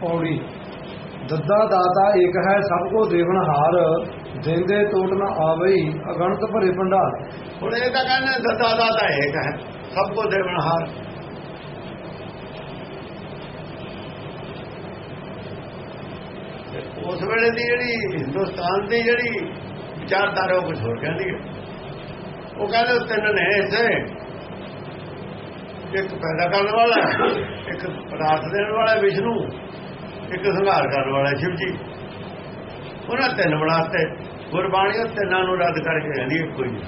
ਪੌੜੀ ਦੱਦਾ ਦਾਤਾ ਏਕ ਹੈ, ਸਭ ਕੋ ਦੇਵਨ ਹਾਰ। ਦੇਂਦੇ ਟੋਟ ਨਾ ਆਵਈ, ਅਗਣਤ ਭਰੇ ਭੰਡਾਰ। ਹੁਣ ਇਹ ਤਾਂ ਕਹਿੰਦੇ ਦੱਦਾ ਦਾਤਾ ਏਕ ਹੈ, ਸਭ ਕੋ ਦੇਵਨਹਾਰ ਤੇ ਉਸ ਵੇਲੇ ਦੀ ਜਿਹੜੀ ਹਿੰਦੁਸਤਾਨ ਦੀ ਜਿਹੜੀ ਵਿਚਾਰਧਾਰਾ, ਉਹ ਕੁਝ ਹੋਰ ਕਹਿੰਦੀ ਹੈ। ਉਹ ਕਹਿੰਦੇ ਤਿੰਨ ਨੇ ਇਸੇ ਇੱਕ ਪੈਦਾ ਕਰਨ ਵਾਲਾ, ਇੱਕ ਰਾਤ ਦੇਣ ਵਾਲਾ, ਵਿਸ਼ਨੂੰ। ਇੱਕ ਸੰਘਾਰ ਕਰਨ ਵਾਲਾ ਸ਼ਿਵ ਜੀ। ਉਹਨਾਂ ਤਿੰਨ ਬਣਾਤੇ ਗੁਰਬਾਣੀ ਉਹ ਤਿੰਨਾਂ ਨੂੰ ਰੱਦ ਕਰਕੇ ਕਹਿੰਦੀ ਇੱਕੋ ਹੀ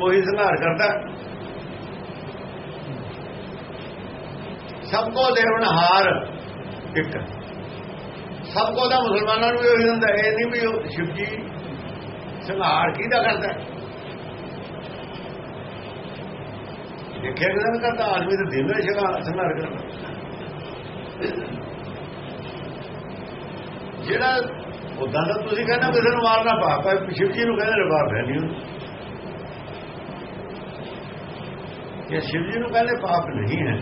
ਉਹੀ ਸੰਘਾਰ ਕਰਦਾ। ਸਭ ਕੋ ਦੇਵਨਹਾਰ ਇੱਕ। ਸਭ ਕੋ ਦਾ ਮੁਸਲਮਾਨਾਂ ਨੂੰ ਵੀ ਉਹੀ ਹੁੰਦਾ, ਇਹ ਨਹੀਂ ਵੀ ਉਹ ਸ਼ਿਵ ਜੀ ਸੰਘਾਰ ਕਿਹਦਾ ਕਰਦਾ? ਦੇਖਿਆ ਕਿ ਨਾ ਕਰਦਾ? ਆਦਮੀ ਤਾਂ ਦਿਨ ਵਿੱਚ ਸੰਘਾਰ ਕਰਦਾ। ਜਿਹੜਾ ਉਦਾਂ ਦਾ ਤੁਸੀਂ ਕਹਿੰਦਾ ਕਿਸੇ ਨੂੰ ਮਾਰਨਾ ਪਾਪ ਹੈ ਸ਼ਿਵ ਜੀ ਨੂੰ ਕਹਿੰਦੇ ਨੇ ਪਾਪ ਹੈ ਨਹੀਂ ਉਹਨੂੰ ਇਹ ਸ਼ਿਵ ਜੀ ਨੂੰ ਕਹਿੰਦੇ ਪਾਪ ਨਹੀਂ ਹੈ,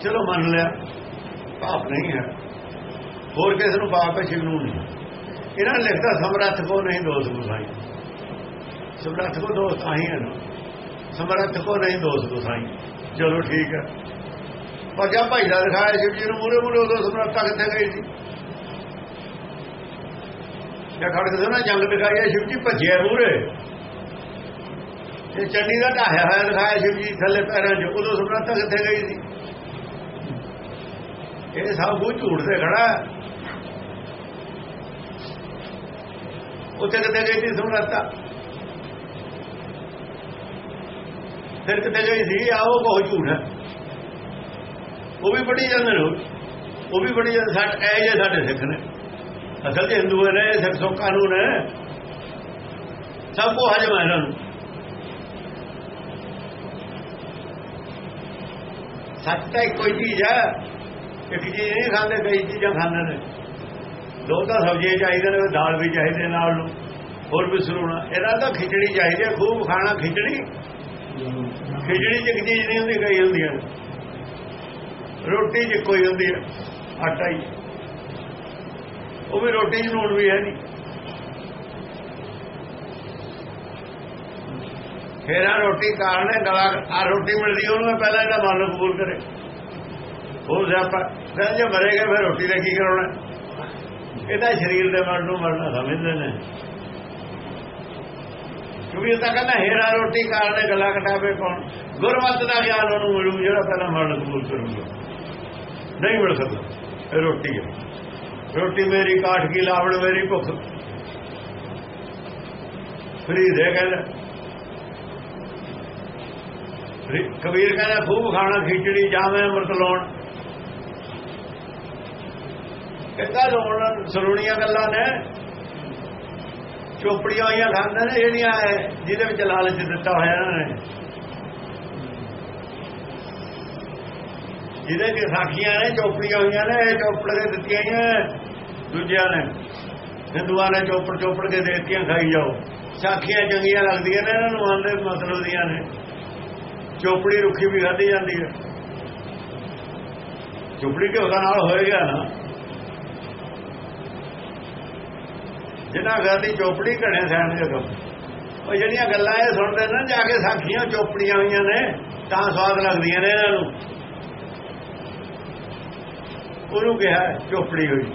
ਚਲੋ ਮੰਨ ਲਿਆ, ਪਾਪ ਨਹੀਂ ਹੈ। ਹੋਰ ਕਿਸੇ ਨੂੰ ਪਾਪ ਹੈ, ਸ਼ਿਵ ਨੂੰ ਨਹੀਂ। ਇਹਨਾਂ ਨੇ ਲਿਖਦਾ ਸਮਰੱਥ ਕੋ ਨਹੀਂ ਦੋਸ ਗੁਸਾਈ। ਸਮਰੱਥ ਕੋ ਦੋਸ ਆਹੀ ਹੈ ਨਾ। ਸਮਰੱਥ ਕੋ ਨਹੀਂ ਦੋਸ ਗੁਸਾਈ। ਚਲੋ ਠੀਕ ਹੈ। ਪਰ ਜਦ ਭਾਈ ਦਾ ਦਿਖਾਇਆ ਸ਼ਿਵ ਜੀ ਨੂੰ ਮੂਰੇ ਮੂਰੇ ਉਦੋਂ ਸਮਰੱਥਾ ਕਿੱਥੇ ਗਈ ਸੀ? ਜਾਂ ਖੜ ਕੇ ਨਾ ਜੰਗ ਦਿਖਾਇਆ ਸ਼ਿਵ ਜੀ ਭੱਜਿਆ ਮੂਰੇ ਇਹ ਚੰਡੀ ਦਾ ਢਾਹਿਆ ਹੋਇਆ ਦਿਖਾਇਆ ਸ਼ਿਵ ਜੀ ਥੱਲੇ ਪੈਰਾਂ 'ਚ, ਉਦੋਂ ਸਮਰੱਥਾ ਕਿੱਥੇ ਗਈ ਸੀ? ਇਹ ਸਭ ਕੁਝ ਝੂਠ ਤੇ ਖੜਾ ਉੱਥੇ ਕਿੱਥੇ ਗਈ ਸੀ ਸਮਰੱਥਾ ਫਿਰ ਕਿੱਥੇ ਗਈ ਸੀ? ਆਓ ਬਹੁਤ ਝੂਠ ਹੈ। ਉਹ ਵੀ ਬੜੀ ਜਾਂਦੇ ਨੇ ਉਹ। ਵੀ ਬੜੀ ਜਾਂਦੇ ਸਾਡੇ ਐ ਜੇ ਸਾਡੇ ਸਿੱਖ ਨੇ। ਅਸਲ ਤੇ ਹਿੰਦੂ ਨੇ ਸਿਰ ਸੋ ਕਾਨੂੰਨ ਹੈ ਸਭ ਕੋ ਹਜਮ ਹੈ ਇਹਨਾਂ ਨੂੰ। ਸੱਚ ਤਾਂ ਇੱਕੋ ਹੀ ਚੀਜ਼ ਹੈ, ਇੱਕ ਚੀਜ਼ ਨਹੀਂ ਖਾਂਦੇ ਕਈ ਚੀਜ਼ਾਂ ਖਾਂਦੇ ਨੇ। ਦੋ ਤਾਂ ਸਬਜ਼ੀਆਂ ਚਾਹੀਦੇ ਨੇ, ਦਾਲ ਵੀ ਚਾਹੀਦੇ ਨਾਲ ਨੂੰ, ਹੋਰ ਵੀ ਸਰੂਣਾ ਇਹਦਾ ਤਾਂ ਖਿਚੜੀ ਚਾਹੀਦੀ ਹੈ, ਖੂਬ ਖਾਣਾ ਖਿਚੜੀ। ਖਿਚੜੀ ਚ ਇੱਕ ਚੀਜ਼ ਨਹੀਂ ਹੁੰਦੀ ਕਈ ਹੁੰਦੀਆਂ ਰੋਟੀ ਚ ਕੋਈ ਹੁੰਦੀ ਹੈ, ਆਟਾ ਹੀ। ਉਹ ਵੀ ਰੋਟੀ ਚ ਨੂਣ ਵੀ ਹੈ ਨਹੀਂ। ਫੇਰ ਆ ਰੋਟੀ ਕਾਰਨੇ ਗਲਾ ਆ ਰੋਟੀ ਮਿਲਦੀ ਉਹਨੂੰ ਪਹਿਲਾਂ ਇਹਦਾ ਮਨ ਕਬੂਲ ਕਰੇ। ਉਹ ਸਿਆਪਾ ਕਹਿੰਦੇ ਜੇ ਮਰੇਗਾ ਫਿਰ ਰੋਟੀ ਦਾ ਕੀ ਕਰਾਉਣਾ ਇਹਦਾ ਸਰੀਰ ਦੇ ਮਨ ਨੂੰ ਮਰਨਾ ਸਮਝਦੇ ਨੇ। ਕਿਉਂਕਿ ਇਹ ਤਾਂ ਕਹਿੰਦਾ ਹੇਰਾ ਰੋਟੀ ਕਾਰਨ ਗਲਾ ਕਟਾਵੇ ਕੌਣ? ਗੁਰਮਤ ਦਾ ਗਿਆਨ ਉਹਨੂੰ ਮਿਲੂ, ਜਿਹੜਾ ਪਹਿਲਾਂ ਮਨ ਕਬੂਲ ਕਰੂਗਾ। ਨਹੀਂ ਮਿਲ ਸਕਦਾ, ਇਹ ਰੋਟੀ ਹੈ। ਰੋਟੀ ਮੇਰੀ ਕਾਠ ਕੀ, ਲਾਵਣ ਮੇਰੀ ਭੁੱਖ। ਫਰੀ ਦੇ ਕਹਿੰਦਾ। ਕਬੀਰ ਕਹਿੰਦਾ, ਖੂਬ ਖਾਣਾ ਖਿਚੜੀ, ਜਾਵੇਂ ਅੰਮ੍ਰਿਤ ਲਾਉਣ। ਕਹਿੰਦਾ, ਲਾਉਣ ਸਰੂਣੀਆਂ ਗੱਲਾਂ ਨੇ। ਚੋਪੜੀਆਂ ਹੋਈਆਂ ਖਾਂਦੇ ਨੇ, ਜਿਹੜੀਆਂ ਜਿਹਦੇ ਵਿੱਚ ਲਾਲਚ ਦਿੱਤਾ ਹੋਇਆ ਇਹਨਾਂ ਨੇ। ਜਿਹਦੇ ਕਿ ਸਾਖੀਆਂ ਨੇ, ਚੋਪੜੀਆਂ ਹੋਈਆਂ ਨੇ, ਇਹ ਚੋਪੜ ਕੇ ਦਿੱਤੀਆਂ ਨੇ। ਦੂਜਿਆਂ ਨੇ। ਹਿੰਦੂਆਂ ਨੇ ਚੋਪੜ ਚੋਪੜ ਕੇ ਦੇਤੀਆਂ ਖਾਈ ਜਾਓ। ਸਾਖੀਆਂ ਚੰਗੀਆਂ ਲੱਗਦੀਆਂ ਨੇ, ਇਹਨਾਂ ਨੂੰ ਆਂਦੇ ਮਤਲਬ ਦੀਆਂ ਨੇ। ਚੋਪੜੀ ਰੁੱਖੀ ਵੀ ਖਾਧੀ ਜਾਂਦੀ ਹੈ। ਚੋਪੜੀ ਕੇ ਉਹਦਾ ਨਾਲ ਹੋਏਗਾ ਨਾ। ਜਿਨ੍ਹਾਂ ਘਰ ਦੀ ਚੋਪੜੀ ਘੜੇ ਸੈਣ ਦੇ ਉਹ ਜਿਹੜੀਆਂ ਗੱਲਾਂ ਇਹ ਸੁਣਦੇ ਨਾ, ਜਾ ਕੇ ਸਾਖੀਆਂ ਚੋਪੜੀਆਂ ਹੋਈਆਂ ਨੇ, ਤਾਂ ਸਵਾਦ ਲੱਗਦੀਆਂ ਨੇ ਇਹਨਾਂ ਨੂੰ। ਉਹਨੂੰ ਕਿਹਾ ਚੋਪੜੀ ਹੋਈ।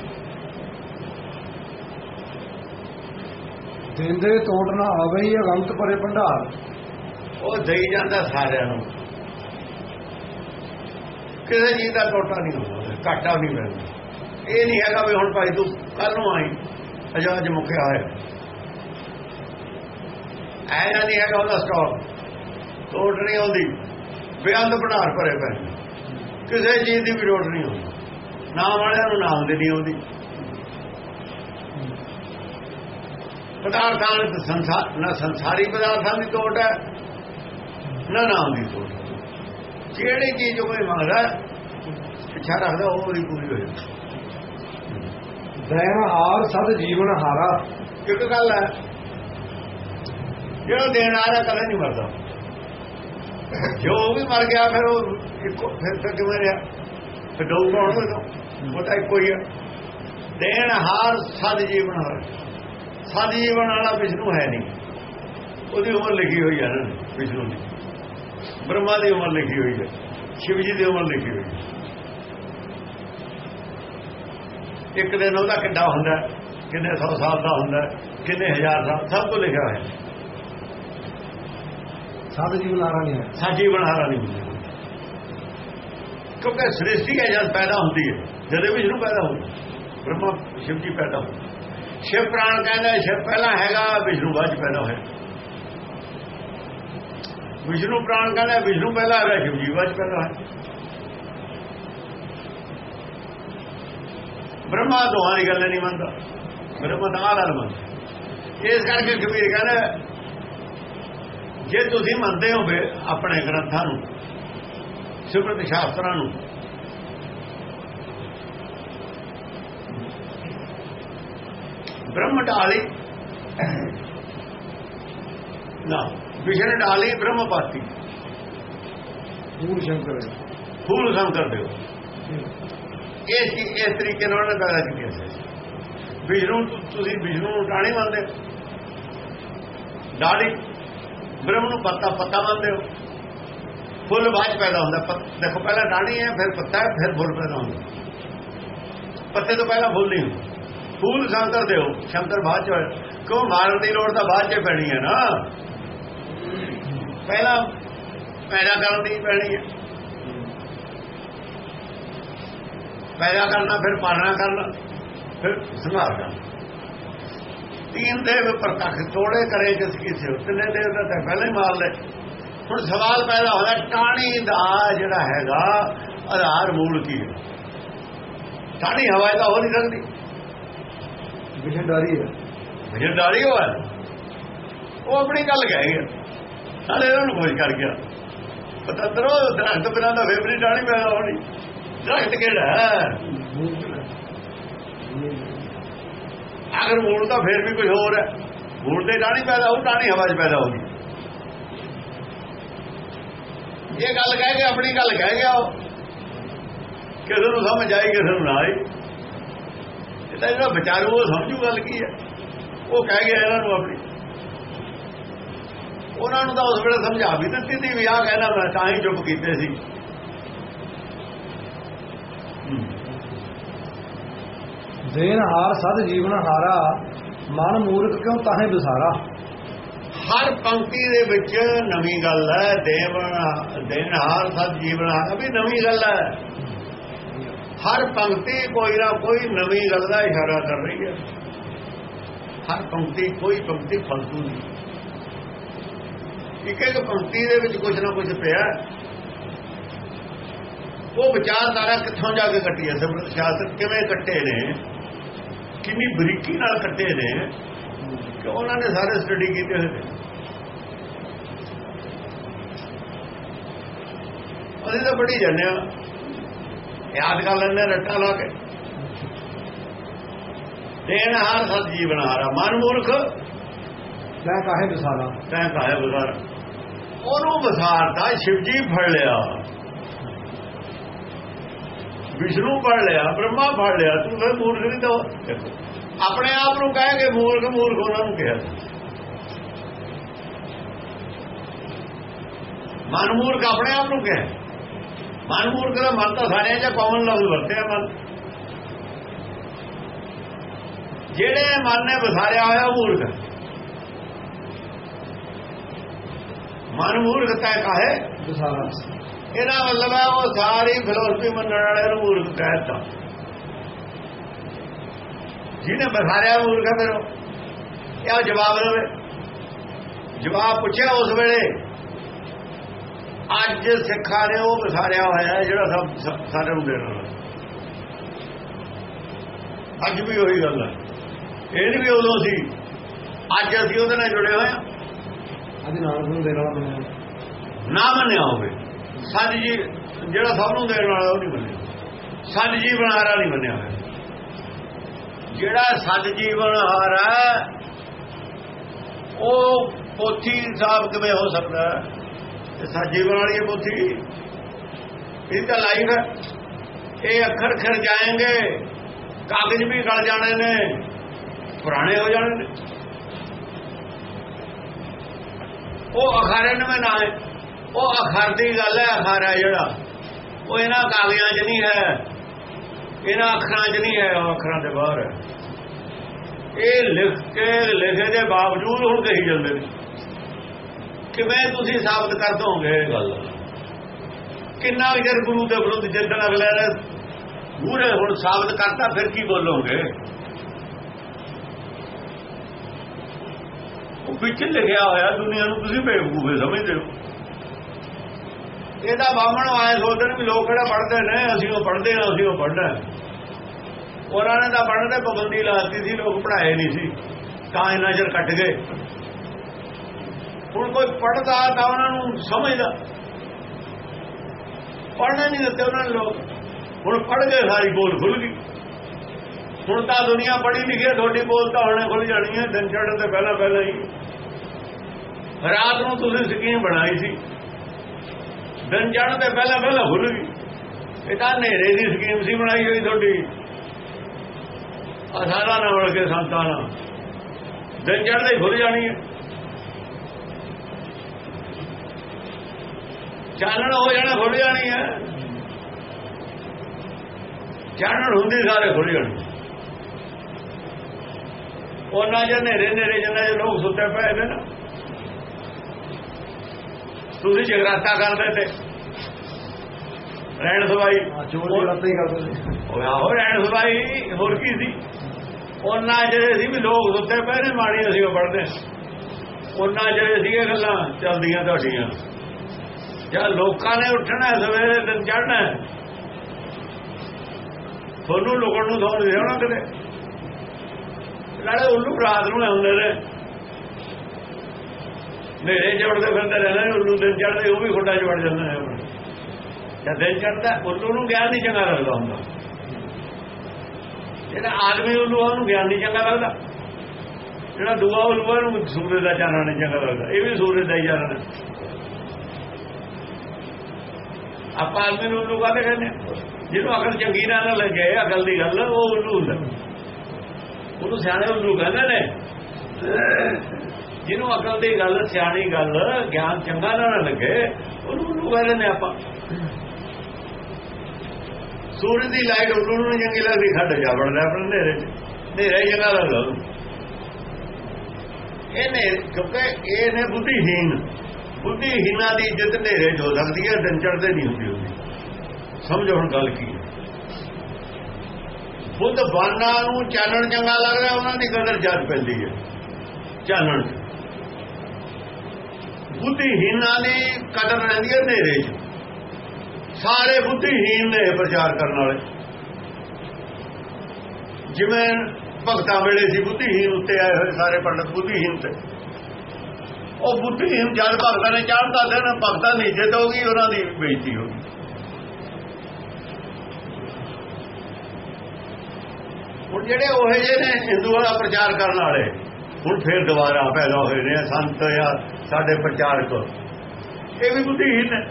ਦਿੰਦੇ ਟੋਟ ਨਾ ਆਵਈ ਅਗਣਤ ਭਰੇ ਭੰਡਾਰ। ਉਹ ਦੇਈ ਜਾਂਦਾ ਸਾਰਿਆਂ ਨੂੰ। ਕਿਸੇ ਚੀਜ਼ ਦਾ ਟੋਟਾ ਨਹੀਂ ਹੁੰਦਾ, ਘਾਟਾ ਨਹੀਂ ਪੈਂਦਾ। ਇਹ ਨਹੀਂ ਹੈਗਾ ਵੀ ਹੁਣ ਭਾਈ ਤੂੰ ਕੱਲ ਨੂੰ ਆਈ, ਅਜਾਜ ਮੁੱਕਿਆ ਹੈ ਐਨਾ ਨਹੀਂ ਹੈਗਾ ਉਹਦਾ ਸਟਾਕ ਤੋੜ ਨਹੀਂ ਆਉਂਦੀ ਬੇਅੰਤ ਭੰਡਾਰ ਭਰੇ ਪਏ ਕਿਸੇ ਚੀਜ਼ ਦੀ ਵੀ ਲੋੜ ਨਹੀਂ ਹੁੰਦੀ। ਨਾਮ ਵਾਲਿਆਂ ਨੂੰ ਨਾਮ ਦੇ ਨਹੀਂ ਆਉਂਦੀ ਪਦਾਰਥਾਂ ਦੇ ਸੰਸਾਰ ਨਾ ਸੰਸਾਰੀ ਪਦਾਰਥਾਂ ਦੀ ਤੋੜ ਹੈ ਨਾ ਨਾਮ ਦੀ ਤੋੜ ਜਿਹੜੀ ਚੀਜ਼ ਕੋਈ ਮੰਗਦਾ ਪਿੱਛਾ ਰੱਖਦਾ ਉਹ ਉਹਦੀ ਪੂਰੀ ਹੋ ਜਾਂਦੀ। ਦਇਨ ਹਾਰ ਸਦ ਜੀਵਨ ਹਾਰਾ। ਇੱਕ ਗੱਲ ਹੈ ਜਿਹੜਾ ਦੇਣ ਵਾਲਾ ਕਦੇ ਨਹੀਂ ਮਰਦਾ। ਜੋ ਵੀ ਮਰ ਗਿਆ ਫਿਰ ਉਹ ਇੱਕੋ ਫਿਰ ਕਿਵੇਂ ਰਿਹਾ? ਫਿਰ ਡੋਲ ਕੌਣ ਹੋਏਗਾ ਉਹ ਤਾਂ ਇੱਕੋ ਹੀ ਹੈ। ਦੇਣ ਹਾਰ ਸਦ ਜੀਵਨ ਹਾਰ। ਸਦ ਜੀਵਨ ਵਾਲਾ ਵਿਸ਼ਨੂੰ ਹੈ ਨਹੀਂ। ਉਹਦੀ ਉਮਰ ਲਿਖੀ ਹੋਈ ਹੈ ਨਾ ਵਿਸ਼ਨੂੰ ਦੀ। ਬ੍ਰਹਮਾ ਦੀ ਉਮਰ ਲਿਖੀ ਹੋਈ ਹੈ ਸ਼ਿਵ ਜੀ ਦੀ ਉਮਰ ਲਿਖੀ ਹੋਈ ਹੈ ਇੱਕ ਦਿਨ ਉਹਦਾ ਕਿੱਡਾ ਹੁੰਦਾ ਕਿੰਨੇ 100 ਸਾਲ ਦਾ ਹੁੰਦਾ ਕਿੰਨੇ ਹਜ਼ਾਰ ਸਾਲ ਸਭ ਤੋਂ ਲਿਖਿਆ ਹੋਇਆ। ਹੈ ਸਤ ਜੀਵਨ ਆਰਾ ਨਹੀਂ ਹੈ ਸਾਜੀ ਬਣਾਰਾ ਨਹੀਂ ਹੁੰਦਾ। ਕਿਉਂਕਿ ਸ੍ਰਿਸ਼ਟੀ ਹੈ ਜਦ ਪੈਦਾ ਹੁੰਦੀ ਹੈ ਜਦੋਂ ਵਿਸ਼ਨੂੰ ਪੈਦਾ ਹੁੰਦਾ ਬ੍ਰਹਮਾ ਸ਼ਿਵ ਜੀ ਪੈਦਾ ਹੁੰਦੇ ਸ਼ਿਵ ਪ੍ਰਾਣ ਕਹਿੰਦਾ ਸ਼ਿਵ ਪਹਿਲਾਂ ਹੈਗਾ, ਵਿਸ਼ਨੂੰ ਬਾਅਦ 'ਚ ਪੈਦਾ ਹੋਇਆ। ਵਿਸ਼ਨੂੰ ਪ੍ਰਾਣ ਕਹਿੰਦਾ ਵਿਸ਼ਨੂੰ ਪਹਿਲਾਂ ਹੈਗਾ ਸ਼ਿਵ ਜੀ ਬਾਅਦ 'ਚ ਪੈਦਾ ਹੋਇਆ। ਬ੍ਰਹਮਾ ਦੋਹਾਂ ਦੀ ਗੱਲ ਨਹੀਂ ਮੰਨਦਾ। ਬ੍ਰਹਮਾ ਦਾ ਆਲਾ ਮੰਨਦਾ। ਇਸ ਕਰਕੇ ਕਬੀਰ ਕਹਿੰਦਾ ਜੇ ਤੁਸੀਂ ਮੰਨਦੇ ਹੋਵੇ ਆਪਣੇ ਗ੍ਰੰਥਾਂ ਨੂੰ ਸਿਮਰਤ ਸ਼ਾਸਤਰਾਂ ਨੂੰ ਬ੍ਰਹਮ ਢਾਲੀ। ਨਾ ਵਿਸ਼ਨ ਢਾਲੀ ਬ੍ਰਹਮ ਪਾਤੀ। ਪੂਰ ਸ਼ੰਕਰ ਹੈ। ਫੂਲ ਸਮ ਕਰ ਦਿਓ ਇਸ ਇਸ ਤਰੀਕੇ ਨਾਲ ਉਹਨੇ ਪੈਦਾ ਕੀਤੀ ਸੀ। ਵਿਸ਼ਨੂੰ ਤੁਸੀਂ ਵਿਸ਼ਨੂੰ ਨੂੰ ਟਾਣੀ ਮੰਨਦੇ ਢਾਲੀ ਬ੍ਰਹਮ ਨੂੰ ਪੱਤਾ ਪੱਤਾ ਮੰਨਦੇ ਹੋ। ਫੁੱਲ ਬਾਅਦ ਪੈਦਾ ਹੁੰਦਾ। ਦੇਖੋ ਪਹਿਲਾਂ ਡਾਣੀ ਹੈ ਫਿਰ ਪੱਤਾ ਹੈ ਫਿਰ ਫੁੱਲ ਪੈਦਾ ਹੁੰਦਾ। ਪੱਤੇ ਤੋਂ ਪਹਿਲਾਂ ਫੁੱਲ ਨਹੀਂ ਹੁੰਦਾ। ਫੂਲ ਸ਼ੰਕਰ ਦਿਓ ਸ਼ੰਕਰ ਬਾਅਦ ਚ ਹੋਇਆ। ਕਿਉਂ ਮਾਰਨ ਦੀ ਲੋੜ ਤਾਂ ਬਾਅਦ ਚ ਪੈਣੀ ਹੈ ਨਾ। ਪਹਿਲਾਂ ਪੈਦਾ ਕਰਨ ਦੀ ਪੈਣੀ ਹੈ। ਪੈਦਾ ਕਰਨਾ, ਫਿਰ ਪਾਲਣਾ ਕਰਨਾ, ਫਿਰ ਸੰਭਾਲ ਕਰਨਾ। ਤੀਨ ਦੇਵ ਪ੍ਰਤੱਖ ਤੋੜੇ ਕਰੇ ਜਿਸ ਕਿਸੇ ਹੋ ਤਿੰਨੇ ਦੇਵ ਦਾ ਤਾਂ ਪਹਿਲਾਂ ਹੀ ਮਾਰ ਲੈ ਹੁਣ ਸਵਾਲ ਪੈਦਾ ਹੋਇਆ, ਟਾਣੀ ਦਾ ਜਿਹੜਾ ਹੈਗਾ, ਆਧਾਰ ਮੂਲ ਕੀ ਹੈ? ਟਾਣੀ ਹਵਾ ਦਾ ਹੋ ਨਹੀਂ ਸਕਦੀ ਵਿਸ਼ਨਦਾਰੀ ਹੈ। ਵਜਨਦਾਰੀ ਉਹ ਹੈ। ਉਹ ਆਪਣੀ ਗੱਲ ਕਹਿ ਗਿਆ ਨਾਲੇ ਇਹਨਾਂ ਨੂੰ ਖੁਸ਼ ਕਰ ਗਿਆ। ਪਤੰਦਰੋ ਦਰਖਤ ਬਿਨਾਂ ਦਾ ਫੇਵਰੀ ਟਾਣੀ ਪੈਦਾ ਹੋਣੀ ਦਰਖਤ ਕਿਹੜਾ ਅਗਰ ਮੂਲ ਤਾਂ ਫੇਰ ਵੀ ਕੁਝ ਹੋਰ ਹੈ। ਮੂਲ ਤੇ ਟਾਣੀ ਪੈਦਾ ਹੋ ਟਾਣੀ ਹਵਾ 'ਚ ਪੈਦਾ ਹੋਗੀ ਇਹ ਗੱਲ ਕਹਿ ਕੇ ਆਪਣੀ ਗੱਲ ਕਹਿ ਗਿਆ ਉਹ। ਕਿਸੇ ਨੂੰ ਸਮਝ ਆਈ ਕਿਸੇ ਨੂੰ ਨਾ ਆਈ। ਇਹ ਤਾਂ ਜਿਹੜਾ ਵਿਚਾਰੂ ਉਹ ਸਮਝੂ ਗੱਲ ਕੀ ਹੈ? ਉਹ ਕਹਿ ਗਿਆ ਇਹਨਾਂ ਨੂੰ ਆਪਣੀ। ਉਹਨਾਂ ਨੂੰ ਤਾਂ ਉਸ ਵੇਲੇ ਸਮਝਾ ਵੀ ਦਿੱਤੀ ਸੀ ਵੀ ਆਹ ਕਹਿਣਾ ਮੈਂ ਤਾਂ ਹੀ ਚੁੱਪ ਕੀਤੇ ਸੀ। ਦੇਨ ਹਾਰ ਸਦ ਜੀਵਨ ਹਾਰਾ ਮਨ ਮੂਰਖ ਕਿਉਂ ਤਾਹੇ ਵਿਸਾਰਾ? ਹਰ ਪੰਕਤੀ ਦੇ ਵਿੱਚ ਨਵੀਂ ਗੱਲ ਹੈ ਦੇਵਨ ਦੇਨਹਾਰ ਸਤ ਜੀਵਨ ਹਾਰ ਵੀ ਨਵੀਂ ਗੱਲ ਹੈ। ਹਰ ਪੰਕਤੀ ਕੋਈ ਨਾ ਕੋਈ ਨਵੀਂ ਗੱਲ ਦਾ ਇਸ਼ਾਰਾ ਕਰ ਰਹੀ ਹੈ। ਹਰ ਪੰਕਤੀ, ਕੋਈ ਪੰਕਤੀ ਫਲਤੂ ਨਹੀਂ। ਇੱਕ ਇੱਕ ਪੰਕਤੀ ਦੇ ਵਿੱਚ ਕੁਝ ਨਾ ਕੁਝ ਪਿਆ। ਉਹ ਵਿਚਾਰਧਾਰਾ ਕਿੱਥੋਂ ਜਾ ਕੇ ਕੱਟੀ ਹੈ? ਸਿਮਰਤ ਸ਼ਾਸਤਰ ਕਿਵੇਂ ਕੱਟੇ ਨੇ? ਕਿੰਨੀ ਬਰੀਕੀ ਨਾਲ ਕੱਟੇ ਨੇ? ਕਿ ਉਹਨਾਂ ਨੇ ਸਾਰੇ ਸਟੱਡੀ ਕੀਤੇ ਹੋਏ ਨੇ? ਅਸੀਂ ਤਾਂ ਬੜੀ ਜਾਂਦੇ ਆ ਯਾਦ ਕਰ ਲੈਂਦੇ ਰੱਟਾ ਲਾ ਕੇ। ਦੇਣ ਹਾਰ ਸਤ ਜੀਵਨ ਹਾਰਾ। ਮਨ ਮੂਰਖ ਲੈ ਕਾਹੇ ਵਿਸਾਰਾ। ਤੈਂ ਕਾਇਆ ਬਜ਼ਾਰ ਉਹਨੂੰ ਬਸਾਰਦਾ ਸ਼ਿਵ ਜੀ ਫੜ ਲਿਆ। ਵਿਸ਼ਨੂੰ ਫੜ ਲਿਆ ਬ੍ਰਹਮਾ ਫੜ ਲਿਆ। ਤੂੰ ਫਿਰ ਮੂਰਖ ਨਹੀਂ ਤਾਂ ਆਪਣੇ ਆਪ ਨੂੰ ਕਹਿ ਕੇ ਮੂਰਖ ਮੂਰਖ ਉਹਨਾਂ ਨੂੰ ਕਿਹਾ। ਮਨ ਮੂਰਖ ਆਪਣੇ ਆਪ ਨੂੰ ਕਿਹਾ। ਮਨ ਮੂਰਖ ਦਾ ਮਨ ਤਾਂ ਸਾਰਿਆਂ 'ਚ ਕਾਮਨ ਲਫ਼ਜ਼ ਵਰਤਿਆ ਮਨ। ਜਿਹੜੇ ਮਨ ਨੇ ਵਸਾਰਿਆ ਹੋਇਆ ਮੂਰਖ ਮਨ ਮੂਰਖਤਾ ਕਾਹੇ? ਵਿਸਾਰਾ ਇਹਦਾ ਮਤਲਬ ਹੈ ਉਹ ਸਾਰੀ ਫਿਲਾਸਫੀ ਮੰਨਣ ਵਾਲੇ ਨੂੰ ਮੂਰਖ ਕਹਿਤਾ ਜਿਹਨੇ ਬਸਾਰਿਆ ਮੂਰਖ ਹੈ ਫਿਰ ਉਹ। ਇਹ ਜਵਾਬ ਦੇਵੇ। ਜਵਾਬ ਪੁੱਛਿਆ ਉਸ ਵੇਲੇ। ਅੱਜ ਸਿੱਖਾਂ ਨੇ ਉਹ ਬਸਾਰਿਆ ਹੋਇਆ ਜਿਹੜਾ ਸਭ ਸਾਰੇ ਨੂੰ ਦੇਣ। ਅੱਜ ਵੀ ਉਹੀ ਗੱਲ ਹੈ। ਇਹ ਵੀ ਉਦੋਂ ਸੀ ਅੱਜ ਅਸੀਂ ਉਹਦੇ ਨਾਲ ਜੁੜੇ ਹੋਏ ਹਾਂ। ਅੱਜ ਨਾਨਕ ਨੂੰ ਦੇਣ ਨਾ ਮੰਨਿਆ ਹੋਵੇ। ਸੱਜ ਜੀ ਜਿਹੜਾ ਸਭ ਨੂੰ ਦੇਣ ਵਾਲਾ ਉਹ ਨਹੀਂ ਮੰਨਿਆ। ਸੱਜ ਜੀਵਨ ਹਾਰਾ ਨਹੀਂ ਮੰਨਿਆ ਹੋਇਆ। ਜਿਹੜਾ ਸੱਜ ਜੀਵਨ ਹਾਰਾ ਉਹ ਪੋਥੀ ਸਾਹਿਬ ਕਿਵੇਂ ਹੋ ਸਕਦਾ ਹੈ? ਸਾਜੀ ਸੱਜ ਜੀਵਨ ਵਾਲੀ ਇਹ ਪੋਥੀ ਇਹ ਤਾਂ ਲਾਈਫ ਹੈ। ਇਹ ਅੱਖਰ ਖਿਰ ਜਾਣਗੇ ਕਾਗਜ਼ ਵੀ ਗਲ ਜਾਣੇ ਨੇ। ਪੁਰਾਣੇ ਹੋ ਜਾਣੇ ਨੇ। ਉਹ ਅਖਾਰੇ ਨਵੇਂ ਨਾ ਹੈ। ਉਹ ਅਖਰ ਦੀ ਗੱਲ ਹੈ, ਅਖਾਰਾ ਜਿਹੜਾ। ਉਹ ਇਹਨਾਂ ਕਾਗਜ਼ਾਂ 'ਚ ਨਹੀਂ ਹੈ। ਇਹਨਾਂ ਅੱਖਰਾਂ 'ਚ ਨਹੀਂ ਹੈ, ਉਹ ਅੱਖਰਾਂ ਦੇ ਬਾਹਰ ਹੈ। ਇਹ ਲਿਖ ਕੇ ਲਿਖੇ ਦੇ ਬਾਵਜੂਦ ਹੁਣ ਕਹੀ ਜਾਂਦੇ ਨੇ। ਕਿਵੇਂ ਤੁਸੀਂ ਸਾਬਤ ਕਰ ਦੋਗੇ? ਇਹ ਗੱਲ ਕਿੰਨਾ ਜਰ ਗੁਰੂ ਦੇ ਵਿਰੁੱਧ ਜਿੱਦਣ ਅਗਲੇ ਨੇ ਮੂਹਰੇ ਹੁਣ ਸਾਬਤ ਕਰਤਾ ਫਿਰ ਕੀ ਬੋਲੋਗੇ? ਉਹ ਵਿੱਚ ਲਿਖਿਆ ਹੋਇਆ ਦੁਨੀਆ ਨੂੰ ਤੁਸੀਂ ਬੇਵਕੂਫੇ ਸਮਝਦੇ ਹੋ। ਇਹਦਾ ਬਾਹਮਣ ਆਏ ਸੋਚਦੇ ਨੇ ਵੀ ਲੋਕ ਕਿਹੜਾ ਪੜ੍ਹਦੇ ਨੇ ਅਸੀਂ ਉਹ ਪੜ੍ਹਦੇ ਹਾਂ ਅਸੀਂ ਉਹ ਪੜ੍ਹਨਾ ਹੈ। ਉਹਨਾਂ ਨੇ ਤਾਂ ਪੜ੍ਹਨ ਤੇ ਪਾਬੰਦੀ ਲਾਤੀ ਸੀ ਲੋਕ ਪੜ੍ਹਾਏ ਨਹੀਂ ਸੀ। ਤਾਂ ਇੰਨਾ ਚਿਰ ਕੱਟ ਗਏ। ਹੁਣ ਕੋਈ ਪੜ੍ਹਦਾ ਤਾਂ ਉਹਨਾਂ ਨੂੰ ਸਮਝਦਾ। ਪੜ੍ਹਨੇ ਨਹੀਂ ਦਿੱਤੇ ਉਹਨਾਂ ਨੇ ਲੋਕ। ਹੁਣ ਪੜ੍ਹ ਗਏ ਸਾਰੀ ਬੋਲ ਖੁੱਲ ਗਈ। ਹੁਣ ਤਾਂ ਦੁਨੀਆ ਪੜ੍ਹੀ ਲਿਖੀ ਹੈ, ਤੁਹਾਡੀ ਬੋਲ ਤਾਂ ਹੁਣੇ ਖੁੱਲ ਜਾਣੀ ਹੈ, ਦਿਨ ਚੜ੍ਹਨ ਤੇ ਪਹਿਲਾਂ ਪਹਿਲਾਂ ਹੀ। ਰਾਤ ਨੂੰ ਤੁਸੀਂ ਸਕੀਮ ਬਣਾਈ ਸੀ। ਦਿਨ ਚੜ੍ਹਨ ਤੇ ਪਹਿਲਾਂ ਪਹਿਲਾਂ ਖੁੱਲ ਗਈ। ਇਹ ਤਾਂ ਹਨੇਰੇ ਦੀ ਸਕੀਮ ਸੀ ਬਣਾਈ ਹੋਈ ਤੁਹਾਡੀ। ਅਸਾਰਾ ਨਾਲ ਵੜ ਕੇ ਸੰਤਾਂ ਨਾਲ। ਦਿਨ ਚੜ੍ਹਦੇ ਹੀ ਖੁੱਲ ਜਾਣੀ ਹੈ। ਚਾਨਣ ਹੋ ਜਾਣਾ ਖੁੱਲ ਜਾਣੀ ਹੈ। ਚਾਨਣ ਹੁੰਦੀ ਸਾਰੇ ਖੁੱਲ ਜਾਣੀ। ਉਹਨਾਂ ਜੇ ਨੇਰੇ ਨੇਰੇ ਜਿੰਨਾ ਜੇ ਲੋਕ ਸੁੱਤੇ ਪਏ ਨੇ ਨਾ। ਤੁਸੀਂ ਜਗਰਾਤਾ ਕਰਦੇ ਤੇ। ਰਹਿਣ ਸਵਾਈ। ਚੋਰ ਦੀ ਰੱਤ ਹੀ ਕਰਦੇ ਉਹ ਆਹੋ ਰਹਿਣ ਸਵਾਈ ਹੋਰ ਕੀ ਸੀ? ਉਹਨਾਂ ਜਿਹੜੇ ਸੀ ਵੀ ਲੋਕ ਸੁੱਤੇ ਪਏ ਨੇ ਮਾੜੀ ਅਸੀਂ ਉਹ ਪੜਦੇ ਉਹਨਾਂ ਜਿਹੜੇ ਸੀ ਇਹ ਗੱਲਾਂ ਚੱਲਦੀਆਂ ਤੁਹਾਡੀਆਂ। ਜਾਂ ਲੋਕਾਂ ਨੇ ਉੱਠਣਾ ਸਵੇਰੇ ਦਿਨ ਚੜਨਾ ਹੈ। ਤੁਹਾਨੂੰ ਲੁਕਣ ਨੂੰ ਥੋੜ ਦੇਣਾ ਕਿਤੇ। ਨਾਲੇ ਉੱਲੂ ਰਾਤ ਨੂੰ ਆਉਂਦੇ ਨੇ। ਨੇਰੇ ਜੋੜਦੇ ਫਿਰਦੇ ਰਹਿੰਦੇ ਨੇ ਉੱਲੂ ਦਿਨ ਚੜਦੇ ਉਹ ਵੀ ਖੁੱਡਾ 'ਚ ਵੜ ਜਾਂਦੇ ਨੇ ਆਪਣੇ ਜਦ ਦਿਨ ਚੜਦਾ ਉੱਲੂ ਨੂੰ ਗਿਆਨ ਨਹੀਂ ਚੰਗਾ ਲੱਗਦਾ ਹੁੰਦਾ। ਜਿਹੜਾ ਆਦਮੀ ਉੱਲੂ ਉਹਨੂੰ ਗਿਆਨ ਨਹੀਂ ਚੰਗਾ ਲੱਗਦਾ। ਜਿਹੜਾ ਦੂਆ ਉੱਲੂ ਆ, ਉਹਨੂੰ ਸੂਰਜ ਦਾ ਚਾਨਣ ਨਹੀਂ ਚੰਗਾ ਲੱਗਦਾ। ਇਹ ਵੀ ਸੂਰਜ ਦਾ ਹੀ ਚਾਨਣ ਹੈ। ਆਪਾਂ ਆਦਮੀ ਨੂੰ ਉੱਲੂ ਕਾਹਦੇ ਕਹਿੰਦੇ ਹਾਂ? ਜਿਹਨੂੰ ਅਕਲ ਚੰਗੀ ਨਾਲ ਲੱਗੇ ਅਕਲ ਦੀ ਗੱਲ, ਉਹ ਉੱਲੂ ਹੁੰਦਾ। ਉਹਨੂੰ ਸਿਆਣੇ ਉੱਲੂ ਕਹਿੰਦੇ ਨੇ। ਜਿਹਨੂੰ ਅਕਲ ਦੀ ਗੱਲ, ਸਿਆਣੀ ਗੱਲ, ਗਿਆਨ ਚੰਗਾ ਨਾ ਲੱਗੇ, ਉਹਨੂੰ ਉੱਲੂ ਕਹਿੰਦੇ ਨੇ ਆਪਾਂ। ਸੂਰਜ ਦੀ ਲਾਈਟ ਉੱਲੂ ਨੂੰ ਨੀ ਚੰਗੀ ਲੱਗਦੀ, ਖੱਡ ਜਾ ਬਣਦਾ ਆਪਣੇ ਹਨੇਰੇ 'ਚ। ਹਨੇਰਾ ਹੀ ਚੰਗਾ ਲੱਗਦਾ ਉਹਨੂੰ। ਇਹਨੇ, ਕਿਉਂਕਿ ਇਹ ਨੇ ਬੁੱਧੀਹੀਨ ਬੁੱਧੀਹੀਨਾਂ ਦੀ ਇੱਜ਼ਤ ਹਨੇਰੇ 'ਚ ਹੋ ਸਕਦੀ ਹੈ, ਦਿਨ ਚੜਦੇ ਨਹੀਂ ਹੁੰਦੀ ਉਹਦੀ। ਸਮਝੋ ਹੁਣ ਗੱਲ ਕੀ ਹੈ। ਬੁੱਧ ਬਾਨਾ ਨੂੰ ਚਾਨਣ ਚੰਗਾ ਲੱਗਦਾ ਉਹਨਾਂ ਦੀ ਕਦਰ ਜਦ ਪੈਂਦੀ ਹੈ। ਚਾਨਣ। 'ਚ। ਬੁੱਧੀਹੀਨਾਂ ਦੀ ਕਦਰ ਰਹਿੰਦੀ ਹੈ ਹਨੇਰੇ 'ਚ। ਸਾਰੇ ਬੁੱਧੀਹੀਨ ਨੇ ਇਹ ਪ੍ਰਚਾਰ ਕਰਨ ਵਾਲੇ। ਜਿਵੇਂ ਭਗਤਾਂ ਵੇਲੇ ਸੀ ਬੁੱਧੀਹੀਨ ਉੱਤੇ ਆਏ ਹੋਏ ਸਾਰੇ ਪੰਡਤ ਬੁੱਧੀਹੀਨ ਤੇ। ਉਹ ਬੁੱਧੀਹੀਨ ਜਦ ਭਗਤਾਂ ਨੇ ਚੜ੍ਹਦਾ ਦੇਣ, ਭਗਤਾਂ ਦੀ ਇੱਜ਼ਤ ਹੋ ਗਈ, ਉਹਨਾਂ ਦੀ ਬੇਇੱਜ਼ਤੀ ਹੋ ਗਈ। ਹੁਣ ਜਿਹੜੇ ਉਹ ਜਿਹੇ ਨੇ, ਹਿੰਦੂਆਂ ਦਾ ਪ੍ਰਚਾਰ ਕਰਨ ਵਾਲੇ, ਹੁਣ ਫੇਰ ਦੁਬਾਰਾ ਪੈਦਾ ਹੋਏ ਨੇ, ਸੰਤ ਜਾਂ ਸਾਡੇ ਪ੍ਰਚਾਰਕ। ਇਹ ਵੀ ਬੁੱਧੀਹੀਨ ਨੇ।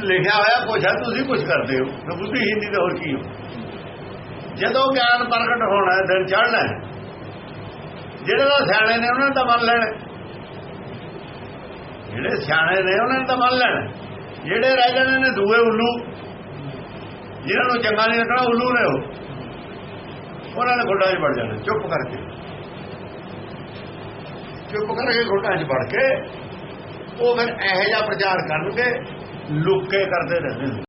ਲਿਖਿਆ ਹੋਇਆ ਕੁਛ ਹੈ, ਤੁਸੀਂ ਕੁਝ ਕਰਦੇ ਹੋ, ਤਾਂ ਬੁੱਧੀਹੀਨ ਦੀ ਤਾਂ ਹੋਰ ਕੀ ਹੋ? ਜਦੋਂ ਗਿਆਨ ਪ੍ਰਗਟ ਹੋਣਾ ਦਿਨ ਚੜ੍ਹਨਾ ਹੈ। ਜਿਹੜੇ ਤਾਂ ਸਿਆਣੇ ਨੇ, ਉਹਨਾਂ ਦਾ ਮੰਨ ਲੈਣਾ ਜਿਹੜੇ ਸਿਆਣੇ ਨੇ, ਉਹਨਾਂ ਨੇ ਤਾਂ ਮੰਨ ਲੈਣਾ। ਜਿਹੜੇ ਰਹਿ ਜਾਣੇ ਨੇ ਦੂਏ ਉੱਲੂ। ਜਿਹਨਾਂ ਨੂੰ ਚੰਗਾ ਨਹੀਂ ਲੱਗਣਾ, ਉੱਲੂ ਨੇ ਉਹ। ਉਹਨਾਂ ਨੇ ਖੁੱਡਾਂ 'ਚ ਵੜ ਜਾਣਾ, ਚੁੱਪ ਕਰਕੇ। ਚੁੱਪ ਕਰਕੇ ਖੁੱਡਾਂ 'ਚ ਵੜ ਕੇ, ਉਹ ਫਿਰ ਇਹੋ ਜਿਹਾ ਪ੍ਰਚਾਰ ਕਰਨਗੇ, ਲੁੱਕ ਕਰਦੇ ਰਹਿੰਦੇ ਨੇ।